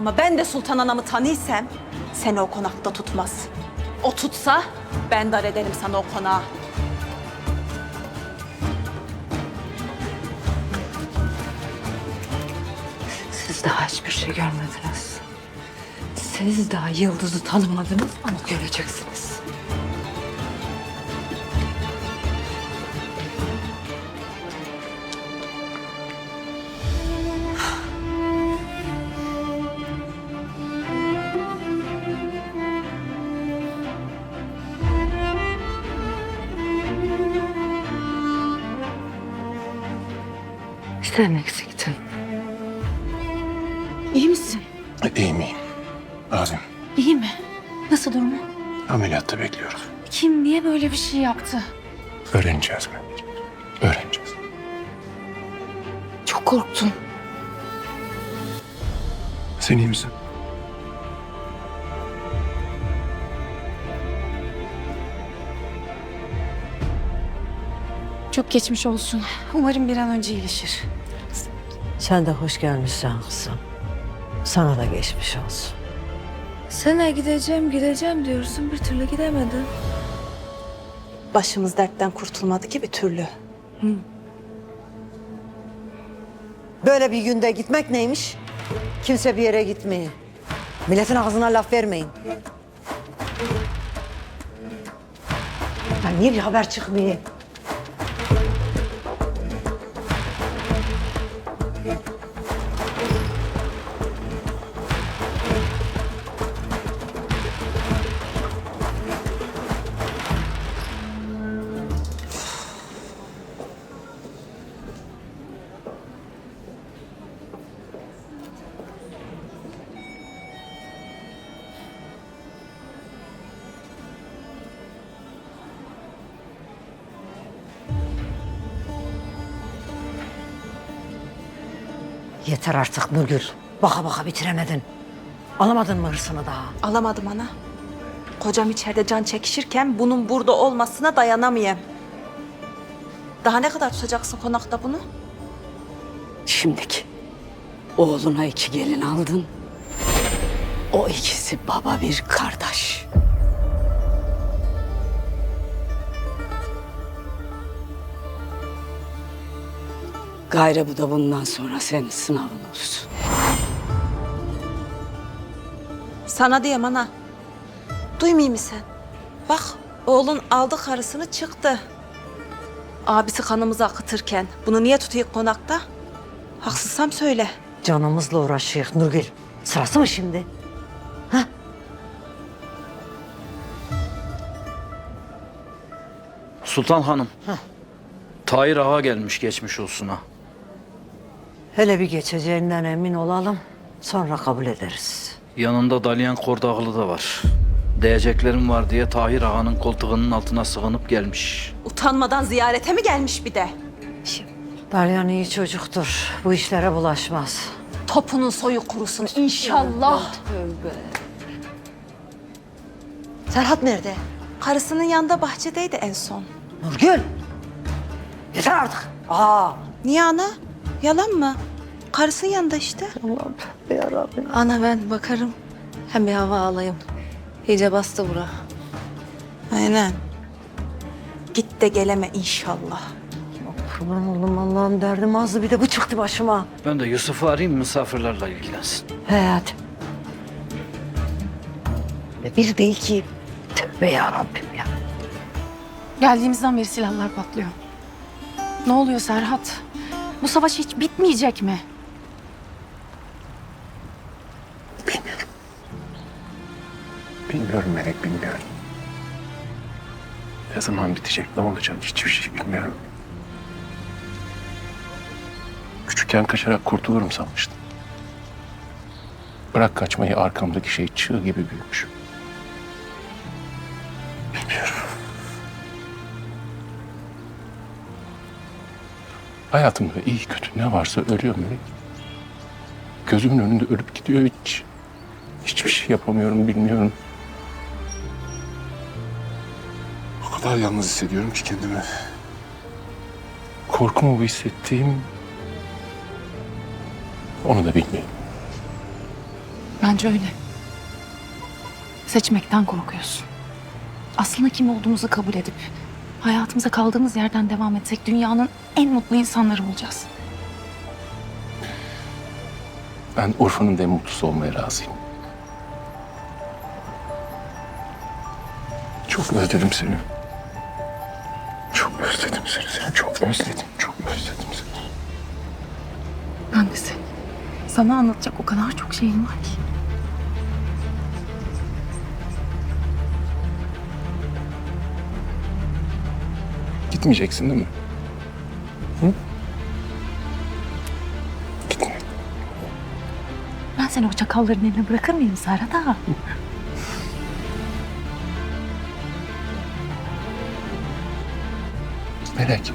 Ama ben de Sultan Anam'ı tanıysam seni o konakta tutmaz. O tutsa ben dar ederim sana o konağı. Siz daha hiçbir şey görmediniz. Siz daha yıldızı tanımadınız ama göreceksiniz. Sen eksiktin. İyi misin? İyiyim iyiyim. Azim İyi mi? Nasıl durumu? ameliyatta bekliyoruz. Kim niye böyle bir şey yaptı? Öğreneceğiz mi? Öğreneceğiz. Çok korktum. Sen iyi misin? Çok geçmiş olsun. Umarım bir an önce iyileşir. Sen de hoş gelmişsin kızım. Sana da geçmiş olsun. Sana gideceğim gideceğim diyorsun bir türlü gidemedin. Başımız dertten kurtulmadı ki bir türlü. Böyle bir günde gitmek neymiş? Kimse bir yere gitmeyin. Milletin ağzına laf vermeyin. Ya niye bir haber çıkmıyor? Yeter artık Nurgül. Baka baka bitiremedin. Alamadın mı hırsını daha? Alamadım ana. Kocam içeride can çekişirken bunun burada olmasına dayanamayayım. Daha ne kadar tutacaksın konakta bunu? Şimdiki oğluna iki gelin aldın. O ikisi baba bir kardeş. Gayrı bu da bundan sonra senin sınavın olsun. Sana diyeyim ana. Duymayayım mı sen? Bak oğlun aldı karısını çıktı. Abisi kanımızı akıtırken bunu niye tutuyor konakta? Haksızsam söyle. Canımızla uğraşıyor Nurgül. Sırası mı şimdi? Sultan Hanım. Tahir Ağa gelmiş geçmiş olsun ha. Hele bir geçeceğinden emin olalım. Sonra kabul ederiz. Yanında Dalyan Kordağlı da var. Diyeceklerim var diye Tahir Ağa'nın koltuğunun altına sığınıp gelmiş. Utanmadan ziyarete mi gelmiş bir de? Dalyan iyi çocuktur. Bu işlere bulaşmaz. Topunun soyu kurusun inşallah. Serhat nerede? Karısının yanında bahçedeydi en son. Nurgül! Yeter artık. Aa! Niye ana? Yalan mı? Karısının yanında işte. Allah'ım yarabbim. Ana ben bakarım. Hem bir hava alayım. İyice bastı bura. Aynen. Git de geleme inşallah. Kurban oldum Allah'ım derdim azdı bir de bu çıktı başıma. Ben de Yusuf'u arayayım misafirlerle ilgilensin. He hadi. Ve bir değil ki. Tövbe yarabbim ya. Geldiğimizden beri silahlar patlıyor. Ne oluyor Serhat? Bu savaş hiç bitmeyecek mi? Bilmiyorum Melek bilmiyorum. Ne zaman bitecek ne olacak hiçbir şey bilmiyorum. Küçükken kaçarak kurtulurum sanmıştım. Bırak kaçmayı arkamdaki şey çığ gibi büyümüş. Hayatımda iyi kötü ne varsa ölüyor Melek. Gözümün önünde ölüp gidiyor hiç. Hiçbir şey yapamıyorum bilmiyorum. O kadar yalnız hissediyorum ki kendimi. Korkumu bu hissettiğim onu da bilmiyorum. Bence öyle. Seçmekten korkuyorsun. Aslında kim olduğumuzu kabul edip hayatımıza kaldığımız yerden devam etsek dünyanın en mutlu insanları olacağız. Ben Urfa'nın da en mutlusu olmaya razıyım. Çok özledim seni. Çok özledim seni. Seni çok özledim. Çok özledim seni. Ben de seni. Sana anlatacak o kadar çok şeyim var ki. Gitmeyeceksin değil mi? Hı? Gitme. Ben seni o çakalların eline bırakır mıyım Serhat ağa? Melek.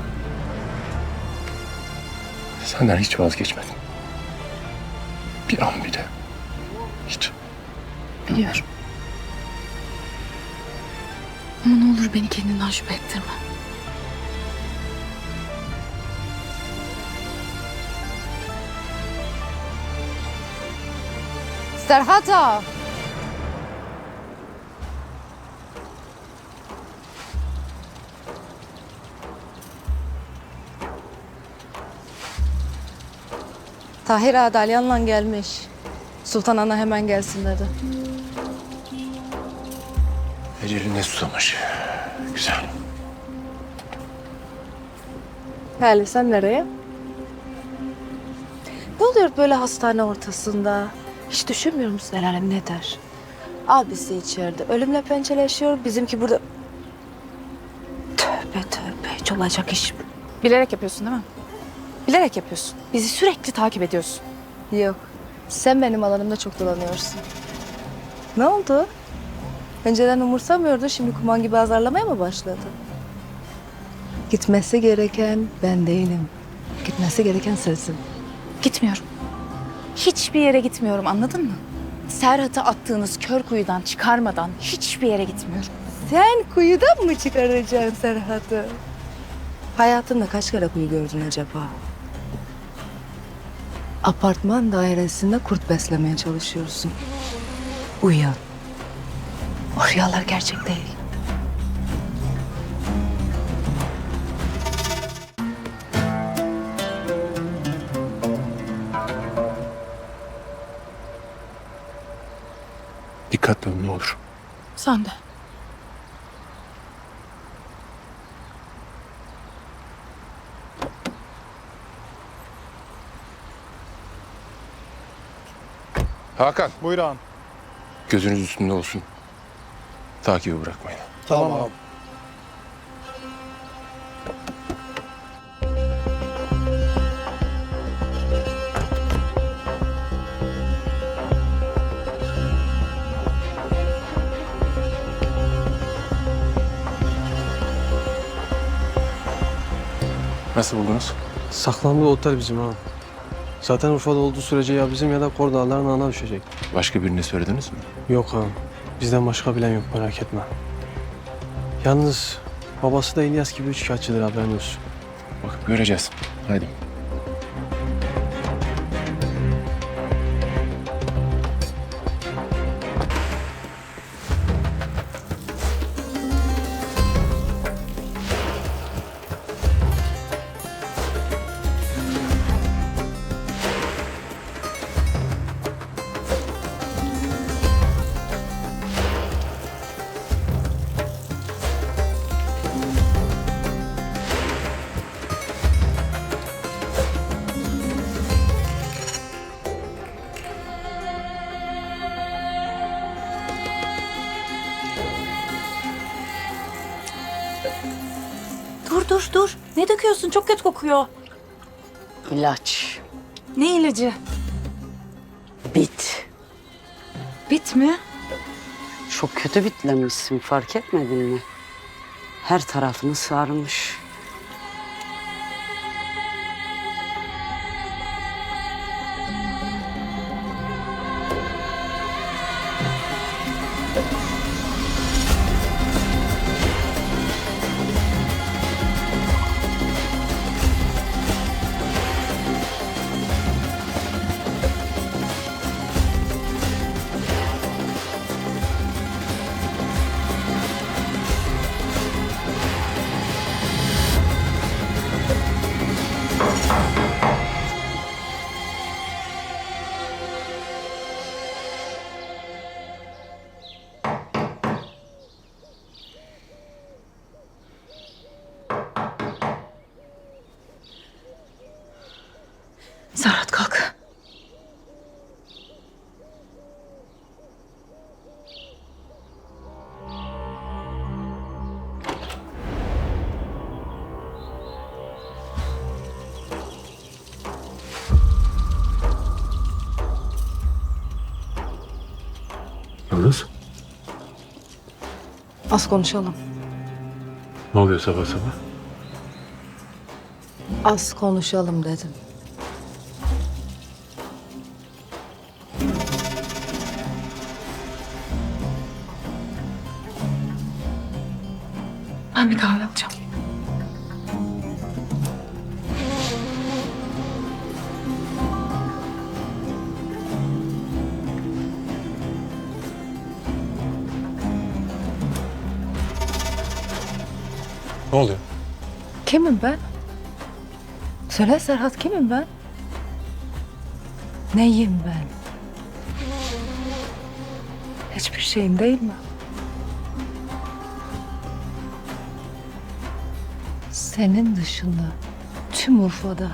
Senden hiç vazgeçmedim. Bir an bile. Hiç. Biliyorum. Ama ne olur beni kendinden şüphe ettirme. Serhat ağa. Tahir Ağa Dalyan'la gelmiş. Sultan Ana hemen gelsin dedi. Eceline susamış. Güzel. Hele sen nereye? Ne oluyor böyle hastane ortasında? Hiç düşünmüyor musun el alem ne der? Abisi içeride ölümle pençeleşiyor. Bizimki burada... Tövbe tövbe hiç olacak iş mi? Bilerek yapıyorsun değil mi? Bilerek yapıyorsun. Bizi sürekli takip ediyorsun. Yok. Sen benim alanımda çok dolanıyorsun. Ne oldu? Önceden umursamıyordun, şimdi kuman gibi azarlamaya mı başladın? Gitmesi gereken ben değilim. Gitmesi gereken sensin. Gitmiyorum. Hiçbir yere gitmiyorum anladın mı? Serhat'ı attığınız kör kuyudan çıkarmadan hiçbir yere gitmiyorum. Sen kuyudan mı çıkaracaksın Serhat'ı? Hayatında kaç kere kuyu gördün acaba? Apartman dairesinde kurt beslemeye çalışıyorsun. Uyan. O rüyalar gerçek değil. Dikkatli ol ne olur. Sen de. Hakan. Buyur ağam. Gözünüz üstünde olsun. Takibi bırakmayın. Tamam, ağam. Nasıl buldunuz? Saklandığı otel bizim ağam. Zaten Urfa'da olduğu sürece ya bizim ya da Kordağların ağına düşecek. Başka birine söylediniz mi? Yok ağam. Bizden başka bilen yok merak etme. Yalnız babası da İlyas gibi üç kağıtçıdır haberin olsun. Bakıp göreceğiz. Haydi. Kokuyor. İlaç. Ne ilacı? Bit. Bit mi? Çok kötü bitlemişsin fark etmedin mi? Her tarafını sarmış. Az konuşalım. Ne oluyor sabah sabah? Az konuşalım dedim. Ben bir kahve Ne oluyor? Kimim ben? Söyle Serhat kimim ben? Neyim ben? Hiçbir şeyim değil mi? Senin dışında tüm Urfa'da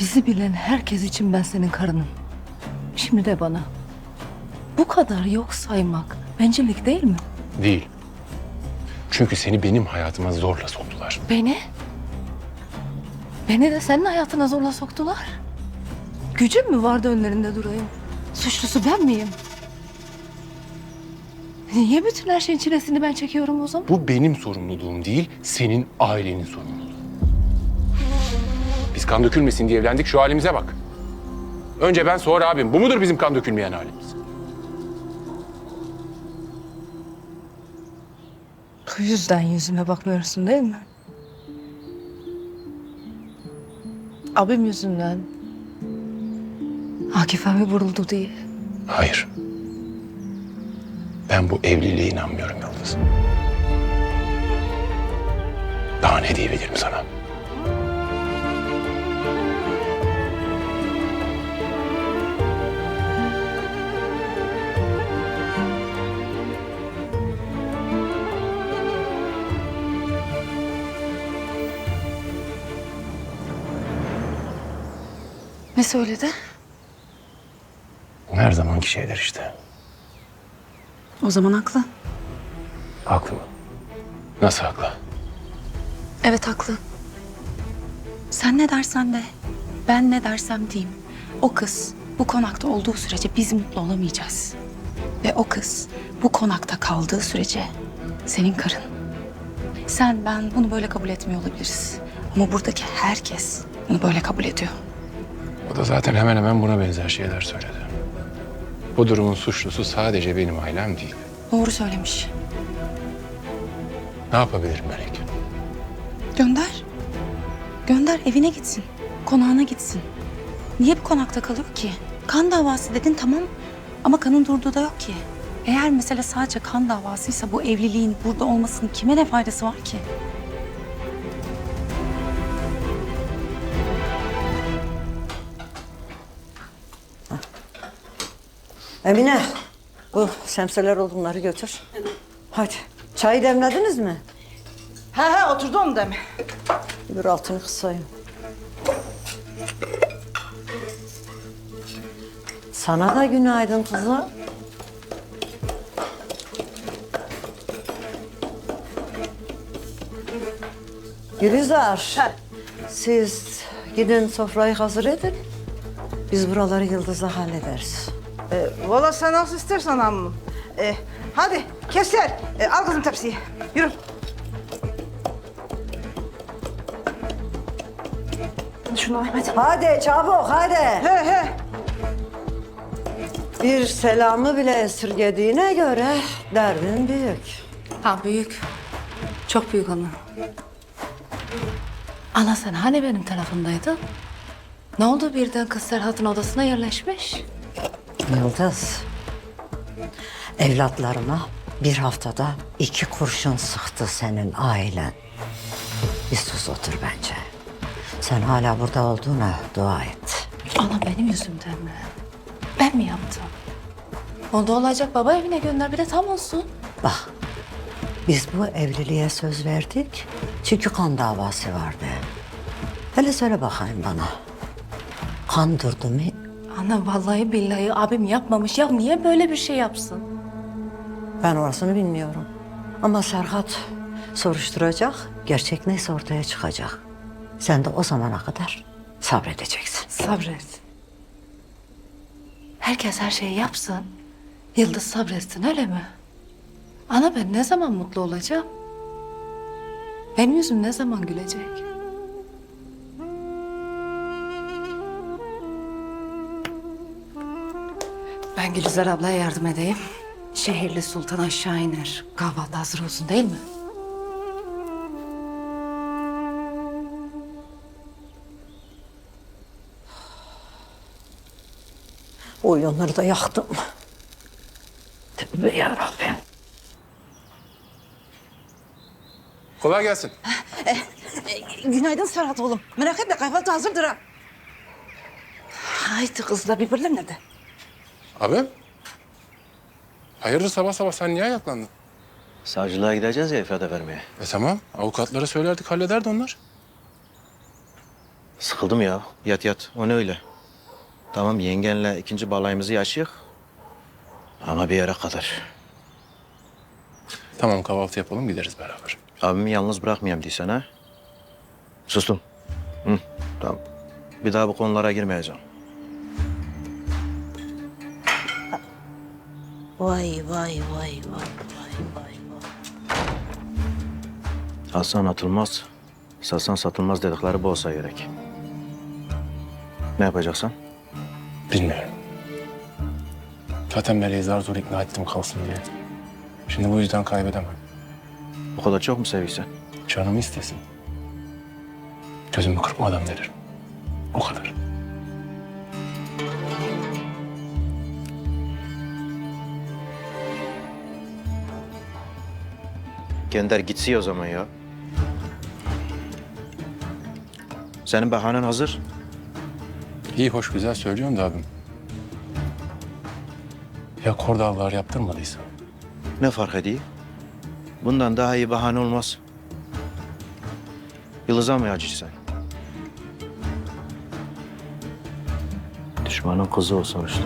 bizi bilen herkes için ben senin karınım. Şimdi de bana. Bu kadar yok saymak bencillik değil mi? Değil. Çünkü seni benim hayatıma zorla soktular. Beni? Beni de senin hayatına zorla soktular. Gücüm mü vardı önlerinde durayım? Suçlusu ben miyim? Niye bütün her şeyin çilesini ben çekiyorum o zaman? Bu benim sorumluluğum değil, senin ailenin sorumluluğu. Biz kan dökülmesin diye evlendik, şu halimize bak. Önce ben, sonra abim. Bu mudur bizim kan dökülmeyen halimiz? Yüzden yüzüme bakmıyorsun değil mi? Abim yüzünden. Akif abi vuruldu diye. Hayır. Ben bu evliliğe inanmıyorum Yıldız. Daha ne diyebilirim sana? Ne söyledi? Her zamanki şeyler işte. O zaman haklı. Haklı mı? Nasıl haklı? Evet haklı. Sen ne dersen de, ben ne dersem diyeyim. O kız bu konakta olduğu sürece biz mutlu olamayacağız. Ve o kız bu konakta kaldığı sürece senin karın. Sen ben bunu böyle kabul etmiyor olabiliriz. Ama buradaki herkes bunu böyle kabul ediyor. Da zaten hemen hemen buna benzer şeyler söyledi. Bu durumun suçlusu sadece benim ailem değil. Doğru söylemiş. Ne yapabilirim Melek? Gönder. Gönder evine gitsin. Konağına gitsin. Niye bu konakta kalıyor ki? Kan davası dedin tamam ama kanın durduğu da yok ki. Eğer mesele sadece kan davasıysa bu evliliğin burada olmasının kime ne faydası var ki? Emine, bu semseler odunları götür. Hadi. Çayı demlediniz mi? He he oturdum dem. Bir altını kısayım. Sana da günaydın kızım. Gülizar. Siz gidin sofrayı hazır edin. Biz buraları Yıldız'la hallederiz. E, Valla sen nasıl istersen amma. E, hadi keser. E, al kızım tepsiyi. Yürü. Şunu al hadi. Çabuk hadi. He he. Bir selamı bile esirgediğine göre derdin büyük. Ha büyük. Çok büyük ana. Ana sen hani benim tarafımdaydın? Ne oldu birden kız Serhat'ın odasına yerleşmiş? Yıldız, evlatlarıma bir haftada iki kurşun sıktı senin ailen. Bir sus otur bence. Sen hala burada olduğuna dua et. Ana benim yüzümden mi? Ben mi yaptım? Onda olacak baba evine gönder bir de tam olsun. Bak, biz bu evliliğe söz verdik çünkü kan davası vardı. Hele söyle bakayım bana. Kan durdu mu? Ana vallahi billahi abim yapmamış. Ya niye böyle bir şey yapsın? Ben orasını bilmiyorum. Ama Serhat soruşturacak, gerçek neyse ortaya çıkacak. Sen de o zamana kadar sabredeceksin. Sabret. Herkes her şeyi yapsın. Yıldız sabretsin öyle mi? Ana ben ne zaman mutlu olacağım? Benim yüzüm ne zaman gülecek? Ben Gülizar ablaya yardım edeyim. Şehirli sultan aşağı iner. Kahvaltı hazır olsun değil mi? Oyunları da yaktım. Tövbe yarabbim. Kolay gelsin. Günaydın Serhat oğlum. Merak etme kahvaltı hazırdır ha. Haydi kızlar birbirler nerede? Abi. Hayırdır sabah sabah sen niye ayaklandın? Savcılığa gideceğiz ya ifade vermeye. E tamam. Avukatlara söylerdik hallederdi onlar. Sıkıldım ya. Yat yat. O ne öyle? Tamam yengenle ikinci balayımızı yaşayık. Ama bir yere kadar. Tamam kahvaltı yapalım gideriz beraber. Abimi yalnız bırakmayayım diysen ha. Sustum. Hı, tamam. Bir daha bu konulara girmeyeceğim. Vay vay vay vay vay vay. Alsan atılmaz, satsan satılmaz dedikleri bu olsa gerek. Ne yapacaksın? Bilmiyorum. Zaten Meleği zar zor ikna ettim kalsın diye. Şimdi bu yüzden kaybedemem. Bu kadar çok mu seviyorsun? Canımı istesin. Gözümü kırpmadan veririm. O kadar. Gönder gitsin o zaman ya. Senin bahanen hazır. İyi hoş güzel söylüyorsun da abim. Ya kordallar yaptırmadıysa? Ne fark ediyor? Bundan daha iyi bahane olmaz. Yıldız'a mı acıysan? Düşmanın kızı o sonuçta.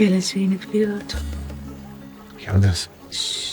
Geleceğini biliyordum. Yıldız. Yıldız.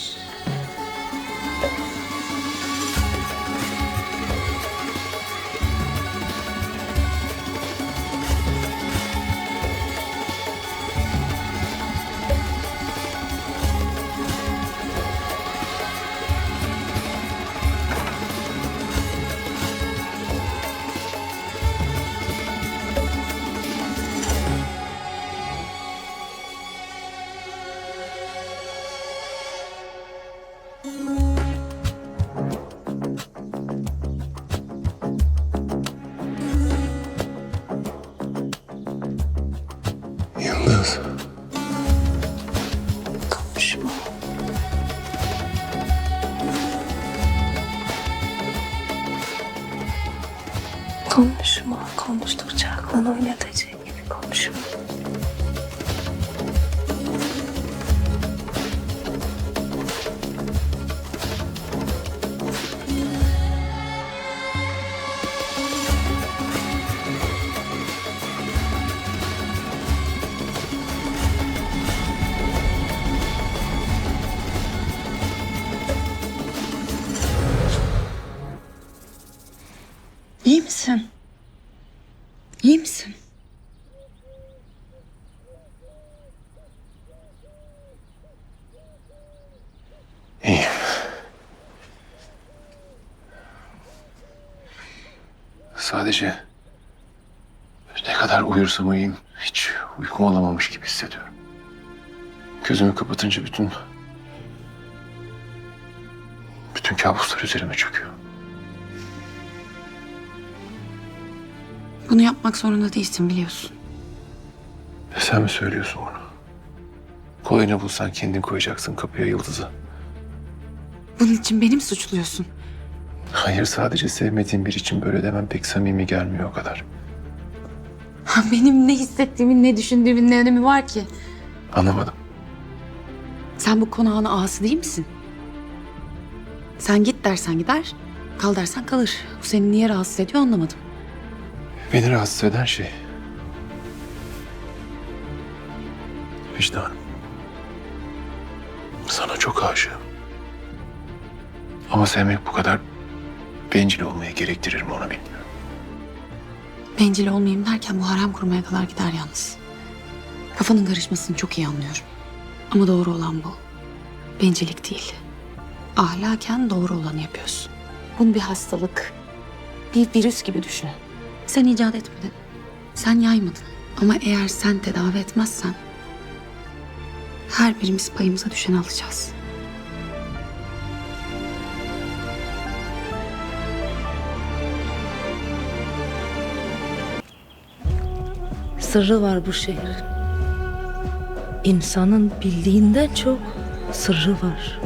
Sadece ne kadar uyursam uyuyayım hiç uykum olamamış gibi hissediyorum. Gözümü kapatınca bütün bütün kabuslar üzerime çöküyor. Bunu yapmak zorunda değilsin biliyorsun. E Sen mi söylüyorsun bunu? Kolayını bulsan kendin koyacaksın kapıya yıldızı. Bunun için beni mi suçluyorsun? Hayır sadece sevmediğim biri için böyle demem pek samimi gelmiyor o kadar. Ha, Benim ne hissettiğimin, ne düşündüğümün ne önemi var ki? Anlamadım. Sen bu konağın ağası değil misin? Sen git dersen gider, kal dersen kalır. Bu seni niye rahatsız ediyor anlamadım. Beni rahatsız eden şey... Vicdanım. Sana çok aşığım. Ama sevmek bu kadar bencil olmayı gerektirir mi onu bilmiyorum. Bencil olmayayım derken bu harem kurmaya kadar gider yalnız. Kafanın karışmasını çok iyi anlıyorum. Ama doğru olan bu. Bencillik değil. Ahlaken doğru olanı yapıyorsun. Bunu bir hastalık, bir virüs gibi düşün. Sen icat etmedin. Sen yaymadın. Ama eğer sen tedavi etmezsen her birimiz payımıza düşeni alacağız. Sırrı var bu şehrin. İnsanın bildiğinden çok sırrı var.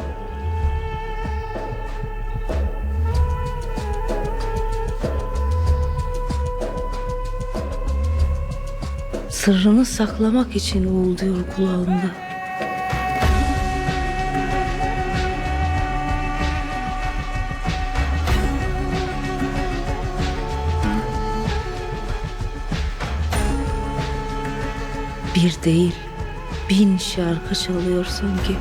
Sırrını saklamak için uğulduyor kulağında. Bir değil, bin şarkı çalıyor sanki.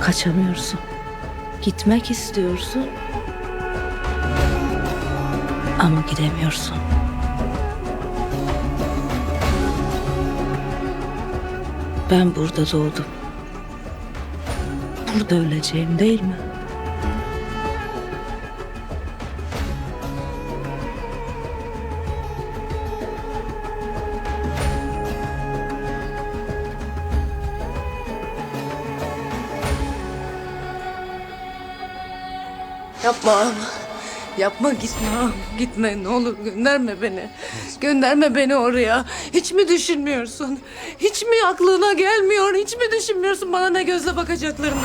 Kaçamıyorsun. Gitmek istiyorsun. Ama gidemiyorsun. Ben burada doğdum. Burada öleceğim değil mi? Yapma. Yapma gitme. Gitme ne olur gönderme beni. Gönderme beni oraya. Hiç mi düşünmüyorsun? Hiç mi aklına gelmiyor? Hiç mi düşünmüyorsun bana ne gözle bakacaklarını?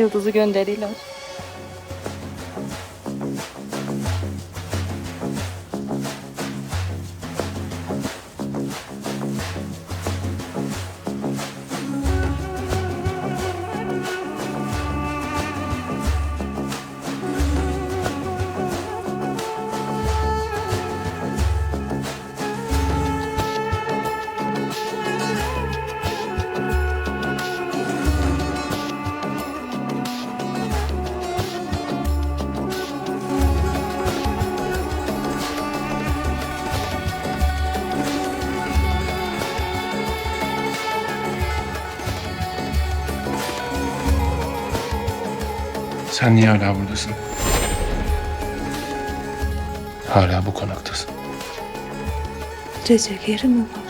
Yıldız'ı gönderiyorlar. Sen niye hala buradasın? Hala bu konaktasın. Gidecek yeri mi var?